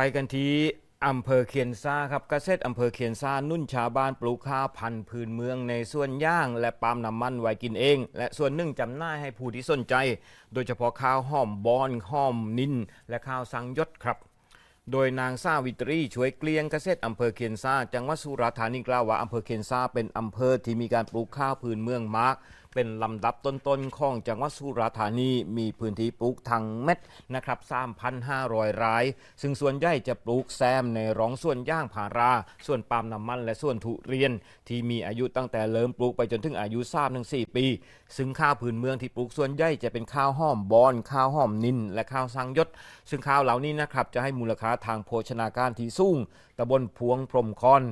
ไปกันที่อำเภอเคียนซาครับเกษตรอำเภอเคียนซานุ่นชาวบ้านปลูกข้าวพันธุ์พื้นเมืองในส่วนย่าง และปาล์มน้ำมันไว้กินเอง และส่วนหนึ่งจำหน่ายให้ผู้ที่สนใจ โดยเฉพาะข้าวหอมบอนหอมนิน และข้าวสังยศครับ โดยนางซาวิตรีช่วยเกลียงเกษตรอำเภอเคียนซาจังหวัดสุราษฎร์ธานีกล่าวว่าอำเภอเคียนซาเป็นอำเภอที่มีการปลูกข้าวพื้นเมืองมาก เป็นลำดับต้นๆของจังหวัดสุราษฎร์ธานีมีพื้นที่ปลูกทั้งเม็ดนะครับ3,500ราย ซึ่งส่วนใหญ่จะปลูกแซมในร้องส่วนย่างผารา ส่วนปาล์มน้ำมันและส่วนทุเรียน ที่มีอายุตั้งแต่เริ่มปลูกไปจนถึงอายุ3-4ปี ซึ่งข้าวพื้นเมืองที่ปลูกส่วนใหญ่จะเป็นข้าวหอมบอน ข้าวหอมนิน และข้าวสังยศ ซึ่งข้าวเหล่านี้นะครับจะให้มูลค่าทางโภชนาการที่สูงตำบลพวงพรมคอน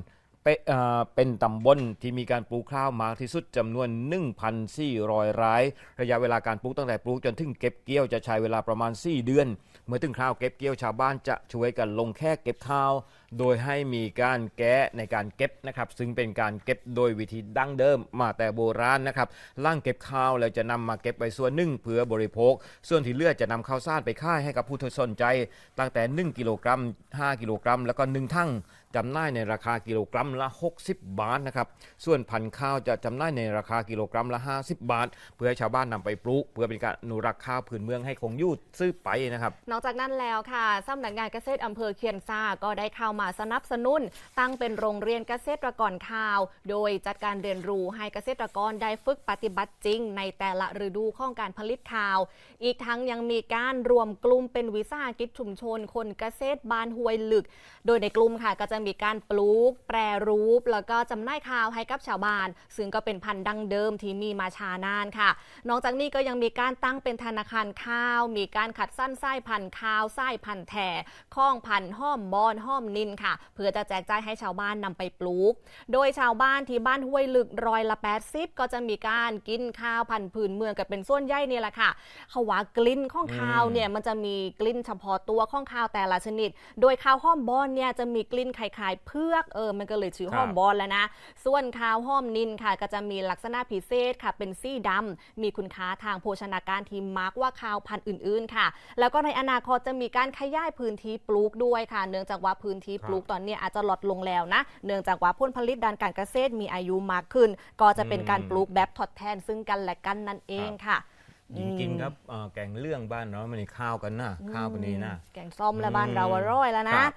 เป็นตำบลที่มีการปลูกข้าวมากที่สุดจำนวน 1,400รายระยะเวลาการปลูกตั้งแต่ปลูกจนถึงเก็บเกี่ยวจะใช้เวลาประมาณ 4 เดือน เมื่อถึงคราวเก็บเกี่ยวชาวบ้านจะช่วยกันลงแค่เก็บข้าวโดยให้มีการแกะในการเก็บนะครับซึ่งเป็นการเก็บโดยวิธีดั้งเดิมมาแต่โบราณนะครับล่างเก็บข้าวแล้วจะนำมาเก็บไว้ส่วนหนึ่งเพื่อบริโภค ส่วนที่เหลือจะนำข้าวสารไปขายให้กับผู้ที่สนใจ ตั้งแต่ 1 กิโลกรัม 5 กิโลกรัม แล้วก็1ทั้งจำหน่ายในราคากิโลกรัมละ 60 บาทนะครับส่วนพันธุ์ข้าวจะจำหน่ายในราคากิโลกรัมละ 50 บาท เพื่อให้ชาวบ้านนำไปปลูก เพื่อเป็นการอนุรักษ์ข้าวพื้นเมืองให้คงอยู่ซื้อไปนะครับนอกจากนั้นแล้วค่ะสำนักงานเกษตรอำเภอเคียนซาก็ได้เข้ามาสนับสนุน ตั้งเป็นโรงเรียนเกษตรกรข้าว โดยจัดการเรียนรู้ให้เกษตรกรได้ฝึกปฏิบัติจริง ในแต่ละฤดูของการผลิตข้าว อีกทั้งยังมีการรวมกลุ่มเป็นวิสาหกิจชุมชน คนเกษตรบ้านห้วยลึก โดยในกลุ่มค่ะก็จะมีการปลูก แปรรูป แล้วก็จำหน่ายข้าวให้กับชาวบ้าน ซึ่งก็เป็นพันธุ์ดั้งเดิมที่มีมาชานานค่ะ นอกจากนี้ก็ยังมีการตั้งเป็นธนาคารข้าว มีการขัดสั้นไส้พันธุ์ข้าวไส้พันธุ์แถ่ข้องพันธุ์ห้อมบอนห้อมนินค่ะ เพื่อจะแจกจ่ายให้ชาวบ้านนำไปปลูก โดยชาวบ้านที่บ้านห้วยลึกรอยละ80ก็จะมีการกินข้าวพันธุ์พื้นเมืองกันเป็นส่วนใหญ่นี่แหละค่ะเขาว่ากลิ่นข้องข้าวเนี่ยมันจะมีกลิ่นเฉพาะตัวข้องข้าวแต่ละชนิด โดยข้าวห้อมบอนเนี่ยจะมีกลิ่นคล้ายๆเพือกเออมันก็เลยชื่อห้อมบอนแล้วนะ ส่วนข้าวห้อมนินค่ะ ก็จะมีลักษณะพิเศษค่ะ เป็นสีดำมีคุณค่าทางโภชนาการที่มาร์กว่าข้าวพันธุ์อื่น ๆ ค่ะ แล้วก็ในอนาคตจะมีการขยายพื้นที่ปลูกด้วยค่ะ เนื่องจากว่าพื้นที่ปลูกตอนเนี้ยอาจจะลดลงแล้วนะ เนื่องจากว่าผลผลิตด้านการเกษตรมีอายุมากขึ้น ก็จะเป็นการปลูกแบบทดแทนซึ่งกันและกันนั่นเองค่ะจริงๆครับเอ่อแกงเรื่องบ้านเนาะมันนี่ข้าวกันนะข้าวคนนี้นะแกงส้มและบ้านเราอร่อยแล้วคนะรับ